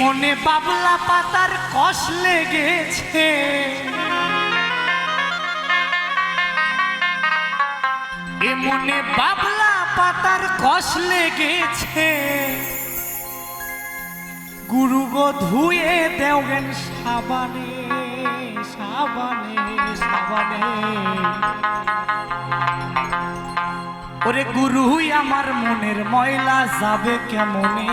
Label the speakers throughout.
Speaker 1: মনে বাবলা পাতার কষ লেগেছে। এ মনে বাবলা পাতার কষ লেগেছে। গুরু গো ধুয়ে দেওগেন সাবানে সাবানে সাবানে। ওরে গুরুই, আমার মনের ময়লা যাবে কেমনে?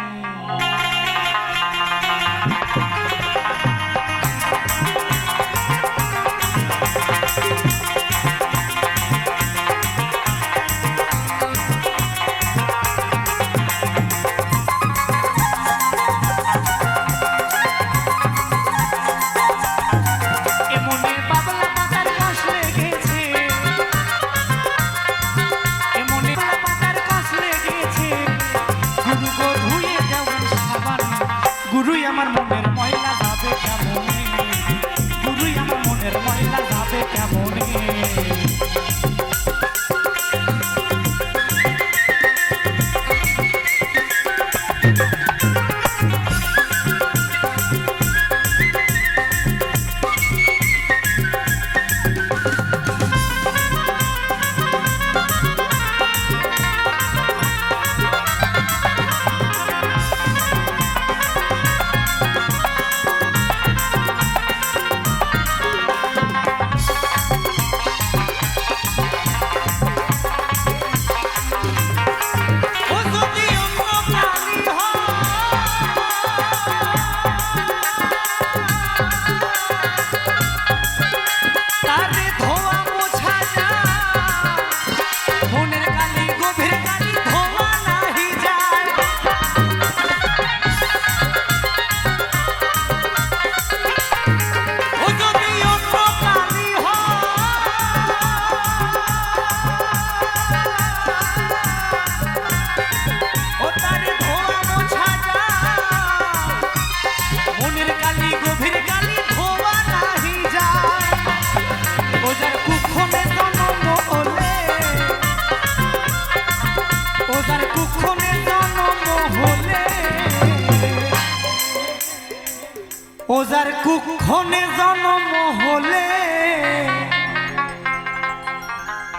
Speaker 1: ওজার কুক্ষণে জনম হলে।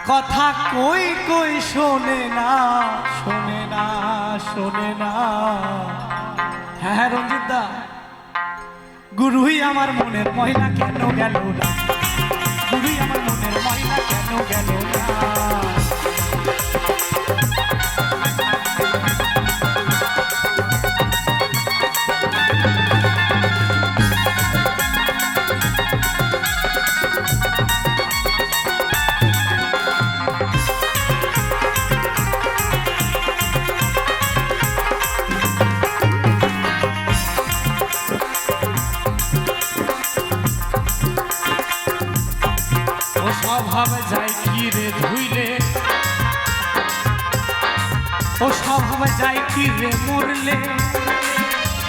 Speaker 1: কথা কই কই শোনে না শোনে না শোনে না। হ্যাঁ হ্যাঁ রঞ্জিত দা। গুরুই আমার মনের মহিলা কেন গেল না? গুরুই আমার মনের মহিলা কেন গেল না? ও স্বভাব যাই কি রে মরলে?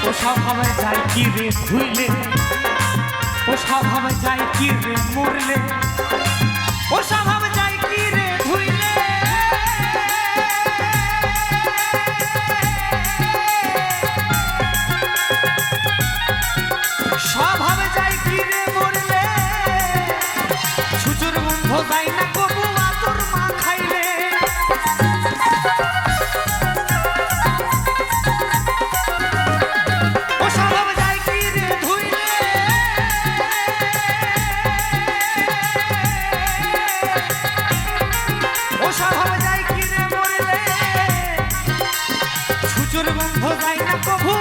Speaker 1: ও স্বভাব যাই কি রে ভুইলে ও স্বভাব যাই কি রে মরলে? ও স্বভাব স্বভাব যায় কিনে মরলে। সুচুর গন্ধ যায় না কবু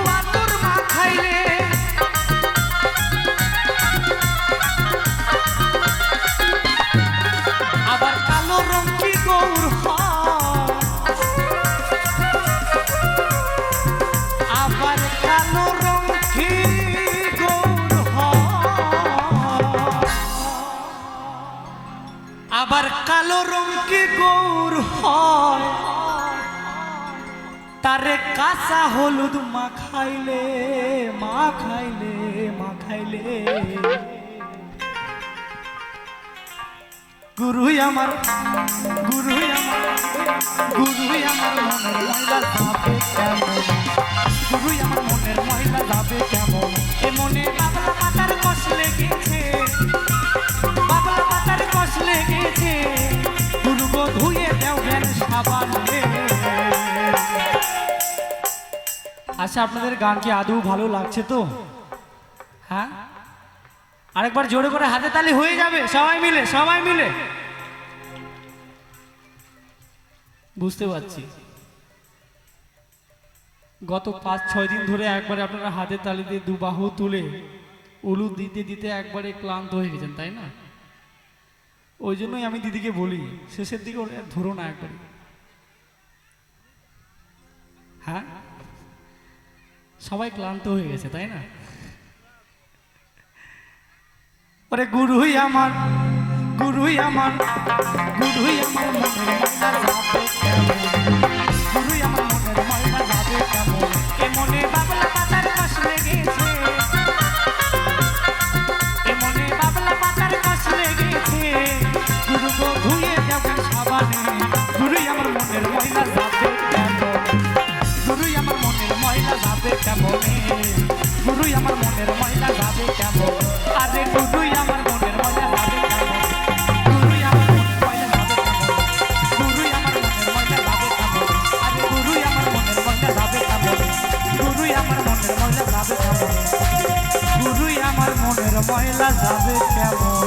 Speaker 1: আবার কালো রং কি গৌর হয়? তারে কাঁচা হলুদ মাখাইলে মাখাইলে মাখাইলে। গুরুই আমার গুরুই আমার গুরুই আমার মনের ময়লা যাবে কেমন? গুরুই আমার মনের ময়লা যাবে কেমন? এ মনে বাবলা পাতার কষ লেগেছে। আচ্ছা আপনাদের গান কি আদৌ ভালো লাগছে তো? হ্যাঁ? আরেকবার জোরে করে হাতে তালি হয়ে যাবে, সবাই মিলে সবাই মিলে। বুঝতে পারছি। গত পাঁচ, ছয় দিন ধরে একবারে আপনারা হাতে তালি দিয়ে দু বাহু তুলে উলু দিতে দিতে একবারে ক্লান্ত হয়ে গেছেন, তাই না? ওই জন্যই আমি দিদিকে বলি, শেষের দিকে ওরা ধরো না একবারে। হ্যাঁ? সবাই ক্লান্ত হয়ে গেছে, তাই না? ওরে গুরুই আমার গুরুই আমার গুরুই আমার গুরুই আমার গুরুই আমার মনের ময়লা যাবে কেমন? আরে গুরুই আমার মনের ময়লা যাবে কেমন? গুরুই আমার মনের ময়লা যাবে কেমন? গুরুই আমার মনের ময়লা যাবে কেমন? আরে গুরুই আমার মনের ময়লা যাবে কেমন? গুরুই আমার মনের ময়লা যাবে কেমন? গুরুই আমার মনের ময়লা যাবে কেমন?